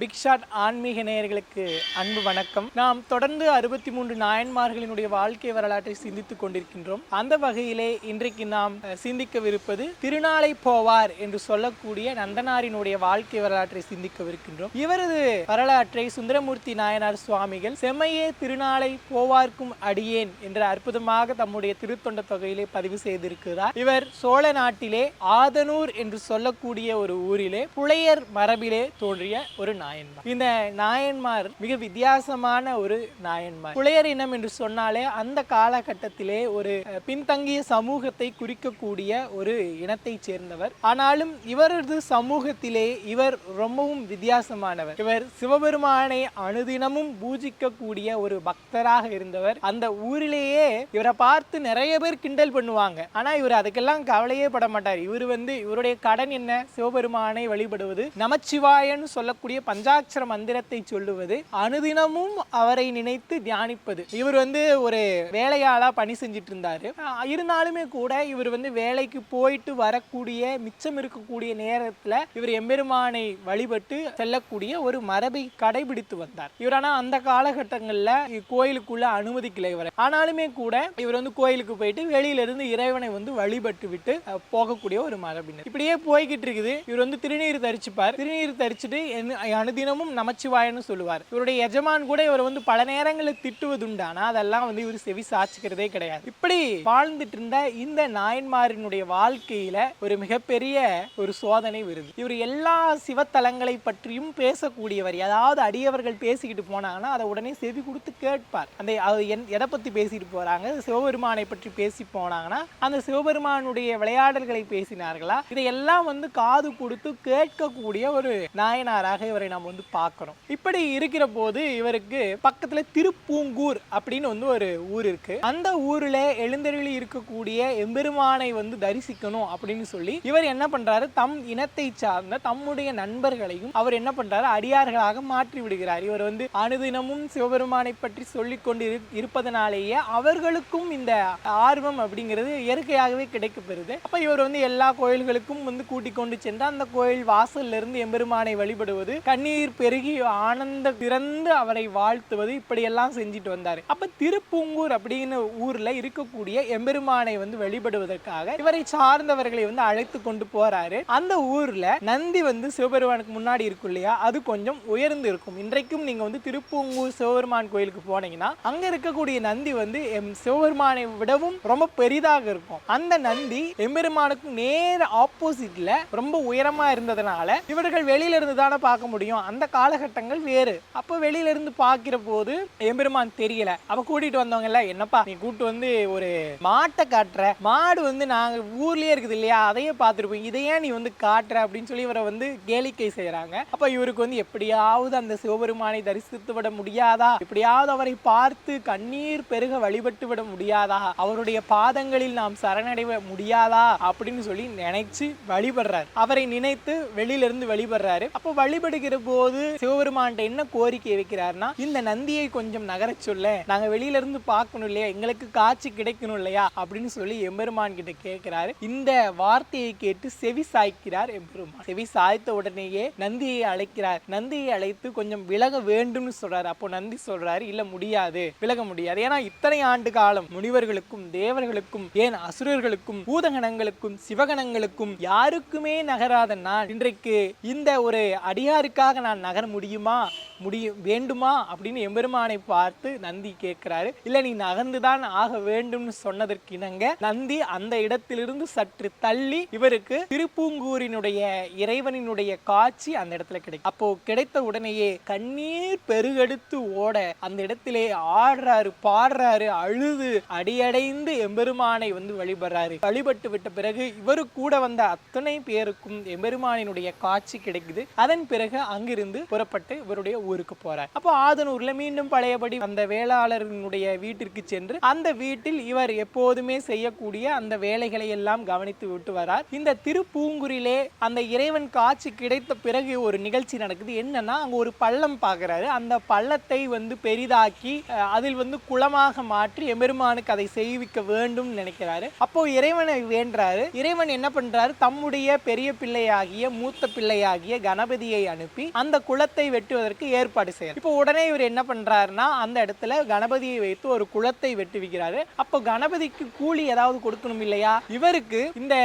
Big shot ஆன்மீக நேயர்களுக்கு அன்பு வணக்கம். நாம் தொடர்ந்து அறுபத்தி மூன்று நாயன்மார்களினுடைய வாழ்க்கை வரலாற்றை சிந்தித்துக் கொண்டிருக்கின்றோம். அந்த வகையிலே இன்றைக்கு நாம் சிந்திக்கவிருப்பது திருநாளை போவார் என்று சொல்லக்கூடிய நந்தனாரினுடைய வாழ்க்கை வரலாற்றை சிந்திக்கவிருக்கின்றோம். இவரது வரலாற்றை சுந்தரமூர்த்தி நாயனார் சுவாமிகள் செம்மையே திருநாளை போவார்க்கும் அடியேன் என்ற அற்புதமாக தம்முடைய திருத்தொண்ட தொகையிலே பதிவு செய்திருக்கிறார். இவர் சோழ நாட்டிலே ஆதனூர் என்று சொல்லக்கூடிய ஒரு ஊரிலே புலையர் மரபிலே தோன்றிய ஒரு நாயன்மார். இந்த நாயன்மார் மிக வித்தியாசமான ஒரு நாயன்மார். புலையர் இனம் என்று சொன்னாலே அந்த காலகட்டத்திலே ஒரு பின்தங்கிய சமூகத்தை குறிக்கக்கூடிய ஒரு இனத்தைச் சேர்ந்தவர். ஆனாலும் இவரது சமூகத்திலே இவர் ரொம்பவும் வித்தியாசமானவர். இவர் சிவபெருமானை அனுதினமும் பூஜிக்கக்கூடிய ஒரு பக்தராக இருந்தவர். அந்த ஊரிலேயே இவரை பார்த்து நிறைய பேர் கிண்டல் பண்ணுவாங்க. ஆனா இவர் அதுக்கெல்லாம் கவலையே பட மாட்டார். இவர் வந்து இவருடைய கடன் என்ன? சிவபெருமானை வழிபடுவது. நமச்சிவாயன்னு சொல்லக்கூடிய பஞ்சாட்சர மந்திரத்தை சொல்லுவது அனுதினமும் அவரை நினைத்து தியானிப்பது. இவர் வந்து ஒரு வேலையாளா பணி செஞ்சிட்டு இருந்தாரு இருந்தாலுமே கூட இவர் வந்து வேலைக்கு போயிட்டு வரக்கூடிய மிச்சம் இருக்கக்கூடிய நேரத்துல இவர் எம்பெருமானை வழிபட்டு செல்லக்கூடிய ஒரு மரபை கடைபிடித்து வந்தார். இவர் ஆனா அந்த காலகட்டங்கள்ல கோயிலுக்குள்ள அனுமதிக்கல இவரை. ஆனாலுமே கூட இவர் வந்து கோயிலுக்கு போயிட்டு வெளியில இருந்து இறைவனை வந்து வழிபட்டு விட்டு போகக்கூடிய ஒரு மரபினர். இப்படியே போய்கிட்டு இருக்குது இவர் வந்து திருநீர் தரிச்சுப்பார். திருநீர் தரிச்சுட்டு அனுதினமும் நமச்சிவாயன்னு சொல்லுவார். இவருடைய எஜமான் கூட இவர் வந்து பல நேரங்களில் திட்டுவதுண்டானா அதெல்லாம் வந்து இவர் செவி சாச்சிக்கிறதே கிடையாது. இப்படி வாழ்ந்துட்டு இருந்த இந்த நாயன்மாரினுடைய வாழ்க்கையில ஒரு மிகப்பெரிய ஒரு சோதனை வருது. இவர் எல்லா சிவத்தலங்களை பற்றியும் பேசக்கூடியவர். ஏதாவது அடியவர்கள் பேசிக்கிட்டு போனாங்கன்னா அதை உடனே செவி கொடுத்து கேட்பார். அந்த எதை பத்தி பேசிட்டு போறாங்க? சிவபெருமானை பற்றி பேசி போனாங்கன்னா அந்த சிவபெருமானுடைய விளையாடல்களை பேசினார்களா? இதையெல்லாம் வந்து காது கொடுத்து கேட்கக்கூடிய ஒரு நாயனாராக இவரை நாம் வந்து பார்க்குறோம் இப்படி இருக்கிற போது இவருக்கு பக்கத்துல திருப்பூங்கூர் அப்படின்னு வந்து ஒரு ஊர் இருக்கு. அந்த ஊரில் எழுந்தருளி இருக்கக்கூடிய எம்பெருமானை வந்து தரிசிக்கணும் அப்படின்னு சொல்லி இவர் என்ன பண்றாரு? தம் இனத்தை சார்ந்த தம்முடைய நண்பர்களையும் அவர் என்ன பண்றாரு? அடியார்களாக மாற்றி விடுகிறார். இவர் வந்து அனுதினமும் சிவபெருமானை பற்றி சொல்லிக்கொண்டு இரு- இருப்பதனாலேயே அவர்களுக்கும் இந்த ஆர்வம் அப்படிங்கிறது இயற்கையாகவே கிடைக்கப்பெறுது. அப்ப இவர் வந்து எல்லா கோயில்களுக்கும் வந்து கூட்டிக் கொண்டு சென்று அந்த கோயில் வாசல்ல இருந்து எம்பெருமானை வழிபடுவது கண்ணீர் பெருகி ஆனந்த திறந்து அவரை வாழ்த்துவது இப்படியெல்லாம் செஞ்சுட்டு வந்தாரு. அப்ப திருப்பூங்கூர் அப்படின்னு ஊர்ல இருக்கக்கூடிய எம்பெருமானை வந்து வழிபடுவதற்காக இவரை சார்ந்தவர்களை வந்து அழைத்து கொண்டு போறாரு. அந்த ஊர்ல நந்தி வந்து சிவபெருமானுக்கு முன்னாடி இருக்கும் இல்லையா? அது கொஞ்சம் உயர்ந்து இருக்கும். இன்றைக்கும் நீங்க வந்து திருப்பூங்கூர் சிவபெருமான் கோயிலுக்கு போனீங்கன்னா அங்க இருக்கக்கூடிய நந்தி வந்து எம் சிவபெருமானை விடவும் ரொம்ப பெரிதாக இருக்கும். அந்த நந்தி எம்பெருமானுக்கு நேர் ஆப்போசிட்ல ரொம்ப உயரமா இருந்ததுனால இவர்கள் வெளியில இருந்து தானே பார்க்க முடியும். அந்த காலகட்டங்கள் வேறு. அப்போ வெளியில இருந்து பார்க்கிற போது எம்பெருமான் தெரியல. அப்ப கூட்டிட்டு வந்தவங்கல்ல என்னப்பா நீ கூட்டு வந்து ஒரு மாட்டை காட்டுற. மாடு வந்து நாங்க ஊர்லயே இருக்குது இல்லையா? அதையே பார்த்துருப்போம் இதையே நீ வந்து காட்டுற. அப்படின்னு சொல்லி இவரை வந்து கேளிக்கை செய்யறாங்க அப்ப இவருக்கு வந்து எப்படியாவது அந்த சிவபெருமானை தரிசித்து விட முடியாதா? எப்படியாவது அவரை பார்த்து கண்ணீர் பெருக வழிபட்டு விட முடியாதா? அவருடைய பாதங்களில் நாம் சரணடைவ முடியாதா? அப்படின்னு சொல்லி நினைச்சு வழிபடுறாரு. அவரை நினைத்து வெளியில இருந்து வழிபடுறாரு. அப்போ வழிபடுகிற போது சிவபெருமான்கிட்ட என்ன கோரிக்கை வைக்கிறார்னா இந்த நந்தியை கொஞ்சம் நகர சொல்ல. நாங்க வெளியில இருந்து பார்க்கணும் இல்லையா? எங்களுக்கு காட்சி கிடைக்கணும் இல்லையா? அப்படின்னு சொல்லி எம்பெருமான் கிட்ட கேட்கிறாரு. இந்த வார்த்தையை கேட்டு செவி சாய்க்கிறார் எம்பெருமான். செவி சாய்த்த உடனேயே நந்தியை அழைக்கிறார். நந்தியை அழைத்து கொஞ்சம் விலக வேண்டும்னு சொல்றாரு. அப்போ நந்தி சொல்றாரு இல்ல முடியாது. விலக முடியாது. ஏன்னா இத்தனை ஆண்டு காலம் முனிவர்களுக்கும் தேவர்களுக்கும் ஏன் அசுரர்களுக்கும் பூதகணங்களுக்கும் சிவகணங்களுக்கும் யாருக்குமே நகராத நான் இன்றைக்கு இந்த ஒரு அடியாருக்கா நான் நகர முடியுமா? முடியும் வேண்டுமா அப்படின்னு எம்பெருமானை பார்த்து நந்தி கேட்கிறாரு. இல்ல நீ நகர்ந்துதான் ஆக வேண்டும்னு சொன்னதற்கு இணங்க நந்தி அந்த இடத்திலிருந்து சற்று தள்ளி இவருக்கு திருப்பூங்கூரினுடைய இறைவனினுடைய காட்சி அந்த இடத்துல கிடைக்கும் அப்போ கிடைத்த உடனேயே கண்ணீர் பெருகெடுத்து ஓட அந்த இடத்திலே ஆடுறாரு பாடுறாரு அழுது அடியடைந்து எம்பெருமானை வந்து வழிபடுறாரு. வழிபட்டு விட்ட பிறகு இவரு கூட வந்த அத்தனை பேருக்கும் எம்பெருமானினுடைய காட்சி கிடைக்குது. அதன் பிறகு அங்கிருந்து புறப்பட்டு இவருடைய ஊருக்கு போறார். அப்போ ஆதனூர்ல மீண்டும் பழையபடி அந்த வேளாளர்களுடைய வீட்டிற்கு சென்று அந்த வீட்டில் இவர் எப்போதுமே செய்யக்கூடிய அந்த வேலைகளை எல்லாம் கவனித்து விட்டு வரார். இந்த திருப்பூங்குரிலே அந்த இறைவன் காட்சி கிடைத்த பிறகு ஒரு நிகழ்ச்சி நடக்குது. என்னன்னா அங்க ஒரு பள்ளம் பாக்குறாரு. அந்த பள்ளத்தை வந்து பெரிதாக்கி அதில் வந்து குளமாக மாற்றி எம்பெருமானுக்கு அதை செய்விக்க வேண்டும் நினைக்கிறாரு. அப்போ இறைவனை வேண்டுறாரு இறைவன் என்ன பண்றாரு? தம்முடைய பெரிய பிள்ளையாகிய மூத்த பிள்ளையாகிய கணபதியை அனுப்பி அந்த குளத்தை வெட்டுவதற்கு ஏற்பாடு செய்யறார் இப்போ உடனே இவர் என்ன பண்றாருன்னா அந்த இடத்துல கணபதியை வைத்து ஒரு குளத்தை வெட்டுவிக்கிறாரு. அப்போ கணபதிக்கு கூலி ஏதாவது கொடுக்கணும் இல்லையா? இவருக்கு இந்த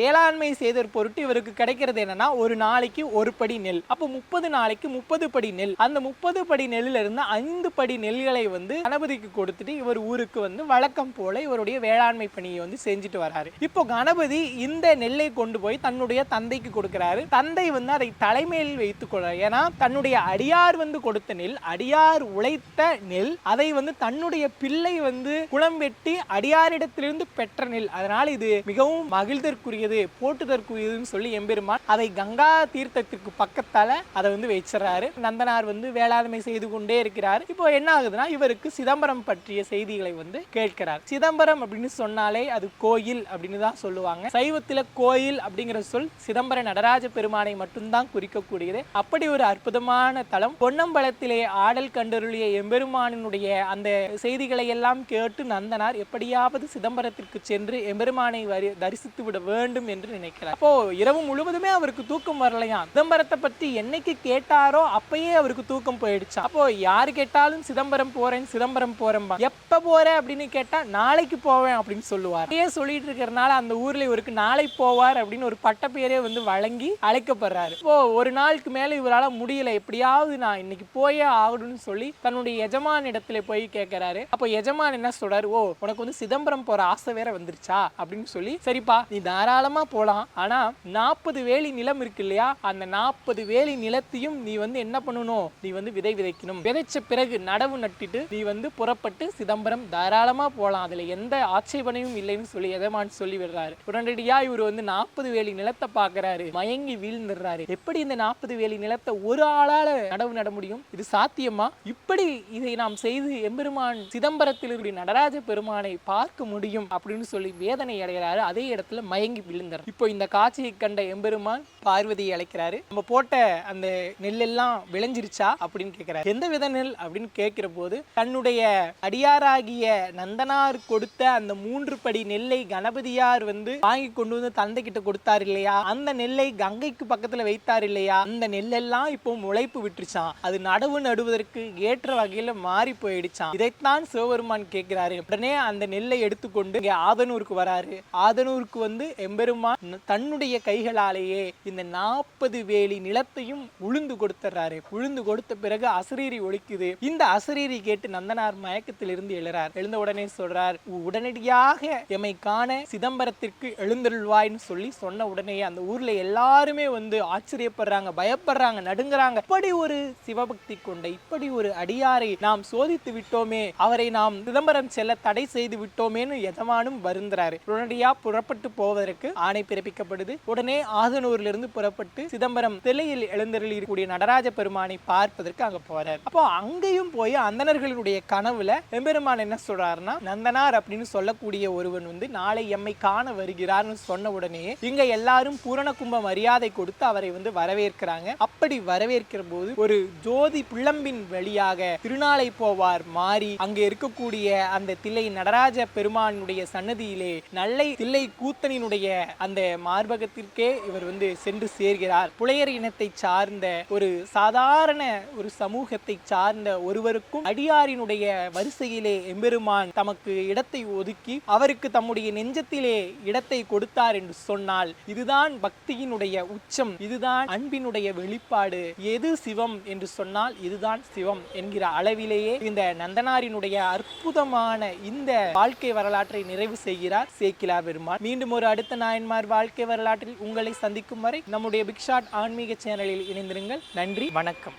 வேளாண்மை செய்தர் பொருட்டு இவருக்கு கிடைக்கிறது என்னன்னா ஒரு நாளைக்கு ஒரு படி நெல். அப்போ முப்பது நாளைக்கு முப்பது படி நெல். அந்த முப்பது படி நெல்லில் இருந்து ஐந்து படி நெல்களை வந்து கணபதிக்கு கொடுத்துட்டு இவர் ஊருக்கு வந்து வழக்கம் போல இவருடைய வேளாண்மை பணியை வந்து செஞ்சுட்டு வராரு. இப்போ கணபதி இந்த நெல்லை கொண்டு போய் தன்னுடைய தந்தைக்கு கொடுக்கிறாரு. தந்தை வந்து அதை தலைமையில் வைத்துக் கொள்றார் ஏன்னா தன்னுடைய அடியார் வந்து கொடுத்த நெல் அடியார் உழைத்த நெல் அதை வந்து தன்னுடைய பிள்ளை வந்து குளம் வெட்டி அடியாரிடத்திலிருந்து பெற்ற நெல். அதனால் இது மிகவும் மகிழ்தற்குரியது போட்டுதற்குரியதுன்னு சொல்லி எம்பெருமான் அதை கங்கா தீர்த்தத்திற்கு பக்கத்தால அதை வந்து வச்சிடறாரு. நந்தனார் வந்து வேளாண்மை செய்து கொண்டே இருக்கிறார். இப்போ என்ன ஆகுதுன்னா இவருக்கு சிதம்பரம் பற்றிய செய்திகளை வந்து கேட்கிறார். சிதம்பரம் அப்படின்னு சொன்னாலே அது கோயில் அப்படின்னு தான் சொல்லுவாங்க. சைவத்தில் கோயில் அப்படிங்கிற சொல் சிதம்பர நடராஜ பெருமானை மட்டும்தான் குறிக்கக்கூடியது. அப்படி ஒரு அற்புதமான தலம் பொன்னம்பலத்திலே ஆடல் கண்டருளிய எம்பெருமானினுடைய அந்த செய்திகளை எல்லாம் கேட்டு நந்தனார் எப்படியாவது சிதம்பரத்திற்கு சென்று எம்பெருமானை வரி தரிசித்து விட வேண்டும் என்று நினைக்கிறார். அப்போ இரவு முழுவதுமே அவருக்கு தூக்கம் வரலையாம் சிதம்பரத்தை பற்றி என்னைக்கு கேட்டாரோ அப்பயே அவருக்கு தூக்கம் போயிடுச்சு? அப்போ யாரு கேட்டாலும் சிதம்பரம் போறேன் சிதம்பரம் போறேன் எப்ப போற அப்படின்னு கேட்டா நாளைக்கு போவேன் அப்படின்னு சொல்லுவார். அப்படியே சொல்லிட்டு இருக்கிறனால அந்த ஊர்ல இவருக்கு நாளை போவார் அப்படின்னு ஒரு பட்ட பேரே வந்து வழங்கி அழைக்கப்படுறாரு. இப்போ ஒரு நாளுக்கு மேல இவரால் முடியல. எப்படியாவது நான் இன்னைக்கு போயே ஆகணும்னு சொல்லி தன்னுடைய எஜமான இடத்துல போய் கேட்கிறாரு அப்போ எஜமான் என்ன சொல்றாரு? ஓ உனக்கு வந்து சிதம்பரம் போற ஆசை வேற வந்துருச்சா? அப்படின்னு சொல்லி சரிப்பா நீ தாராளமா போலாம். ஆனா நாற்பது வேலி நிலம் இருக்கு இல்லையா? அந்த நாற்பது வேலி நிலத்தையும் நீ வந்து என்ன பண்ணணும்? நீ வந்து விதை விதைக்கணும். விதைச்ச பிறகு நடவு நட்டிட்டு நீ வந்து புறப்பட்டு சிதம்பரம் தாராளமா போலாம். அதுல எந்த ஆட்சேபனையும் இல்லைன்னு சொல்லி எஜமான் சொல்லி விடுறாரு. உடனடியா இவர் வந்து நாற்பது வேலி நிலத்தை பாக்குறாரு. மயங்கி வீழ்ந்துடுறாரு. எப்படி இந்த நாற்பது வேலி நிலத்தை ஒரு ஆளால நடவு நட முடியும்? இது சாத்தியமா? இப்படி இதை நாம் செய்து எம்பெருமான் சிதம்பரத்தில் இருக்கிற நடராஜ பெருமானை பார்க்க முடியும் அப்படின்னு சொல்லி வேதனை அடைகிறாரு. அதே இடத்துல மயங்கி விழுந்தார் இப்போ இந்த காட்சியை கண்ட எம்பெருமான் பார்வதியை அழைக்கிறாரு. நம்ம போட்ட அந்த நெல்லெல்லாம் விளைஞ்சிருச்சா அப்படின்னு கேட்கிறாரு. எந்த வித நெல்? அப்படின்னு கேட்கிற போது தன்னுடைய அடியாராகிய நந்தனார் கொடுத்த அந்த மூன்று படி நெல்லை கணபதியார் வந்து வாங்கி கொண்டு வந்து தந்தை கிட்ட கொடுத்தார் இல்லையா? அந்த நெல்லை கங்கைக்கு பக்கத்துல வைத்தார் இல்லையா? அந்த நெல்லெல்லாம் இப்போ முளைப்பு விட்டுருச்சான் அது நடவு நடுவதற்கு ஏற்ற வகையில மாறி போயிடுச்சான் இதைத்தான் சிவபெருமான் கேட்கிறாரு. உடனே அந்த நெல்லை எடுத்துக்கொண்டு இங்க ஆதனூருக்கு வராரு. ஆதனூருக்கு வந்து எம்பெருமான் தன்னுடைய கைகளாலேயே இந்த நாற்பது வேலி நிலத்தையும் உளுந்து கொடுத்துறாரு. உளுந்து கொடுத்த பிறகு அசரீரி ஒழிக்குது இந்த அசரீரி கேட்டு நந்தனார் மயக்கத்திலிருந்து எழுறார். எழுந்த உடனே சொல்றார் உடனடியாக எமை காண சிதம்பரத்திற்கு எழுந்தருள்வாய்ன்னு சொல்லி சொன்ன உடனே அந்த ஊர்ல எல்லாருமே வந்து ஆச்சரியப்படுறாங்க பயப்படுறாங்க நடுங்குறாங்க. இப்படி ஒரு சிவபக்தி கொண்ட இப்படி ஒரு அடியாரை நாம் சோதித்து விட்டோமே அவரை நாம் சிதம்பரம் செல்ல தடை செய்து விட்டோமேன்னு எதவானும் வருந்துறாரு. உடனடியா புறப்பட்டு போவதற்கு ஆணை பிறப்பிக்கப்படுது. உடனே ஆதனூர்ல இருந்து புறப்பட்டு சிதம்பரம் தில்லையில் எழுந்தருளி இருக்கக்கூடிய நடராஜ பெருமானை பார்ப்பதற்கு அங்க போறார். அப்போ அங்கேயும் போய் அந்தணர்களுடைய கனவுல எம்பெருமான் என்ன சொல்றாருன்னா நந்தனார் அப்படின்னு சொல்லக்கூடிய ஒருவன் வந்து நாளை எம்மை காண வருகிறார்னு சொன்ன உடனே இங்க எல்லாரும் பூரண கும்ப மரியாதை கொடுத்து அவரை வந்து வரவேற்கிறாங்க. அப்படி வரவேற்கிற போது ஒரு ஜோதி பிள்ளம்பின் வழியாக திருநாளை போவார் மாறி அங்க இருக்கக்கூடிய அந்த தில்லை நடராஜ பெருமானுடைய சன்னதியிலே நல்லை தில்லை கூத்தனினுடைய அந்த மார்பகத்திற்கே இவர் வந்து சென்று சேர்கிறார். புலையர் இனத்தை சார்ந்த ஒரு சாதாரண ஒரு சமூகத்தை சார்ந்த ஒருவருக்கும் அடியாரினுடைய வரிசையிலே எம்பெருமான் தமக்கு இடத்தை ஒதுக்கி அவருக்கு தம்முடைய நெஞ்சத்திலே இடத்தை கொடுத்தார் என்று சொன்னால் இதுதான் பக்தியினுடைய உச்சம். இதுதான் அன்பினுடைய வெளிப்பாடு. எது சிவம் என்று சொன்னால் இதுதான் சிவம் என்கிற அளவிலேயே இந்த நந்தனாரினுடைய அற்புதமான இந்த வாழ்க்கை வரலாற்றை நிறைவு செய்கிறார் சேக்கிலா பெருமான். மீண்டும் ஒரு அடுத்த நாயன்மார் வாழ்க்கை வரலாற்றில் உங்களை சந்திக்கும் வரை நம்முடைய பிக்ஷாட் ஆன்மீக சேனலில் இணைந்திருங்கள். நன்றி வணக்கம்.